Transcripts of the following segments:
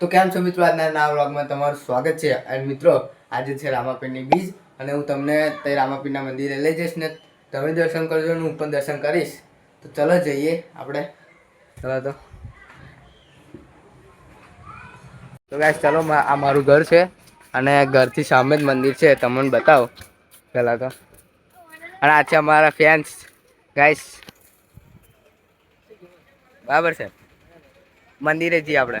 તો કેમ છો મિત્રો? આજના નવા વ્લોગમાં તમારું સ્વાગત છે. અને મિત્રો, આજે છે રામાપીરની બીજ અને હું તમને તે રામાપીરના મંદિરે લઈ જઈશ ને તમે દર્શન કરજો અને હું પણ દર્શન કરીશ. તો ચલો જઈએ આપણે. ચલો તો. તો ગાઈસ ચલો આ મારું ઘર છે અને ઘરથી સામે જ મંદિર છે. તમને બતાવો. પહેલાં તો. અને આ છે અમારા ફેન્સ ગાઈસ બરાબર છે? મંદિરે જઈએ આપણે.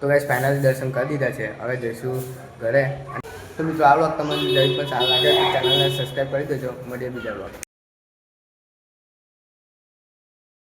તો ગાઈસ ફાઇનલ દર્શન કરી દીધા છે. હવે જઈશું ઘરે. તો મિત્રો આ વ્લોગ તમને જઈ પણ સારું લાગે તો ચેનલને સબસ્ક્રાઈબ કરી દેજો. મળીએ બીજા વ્લોગ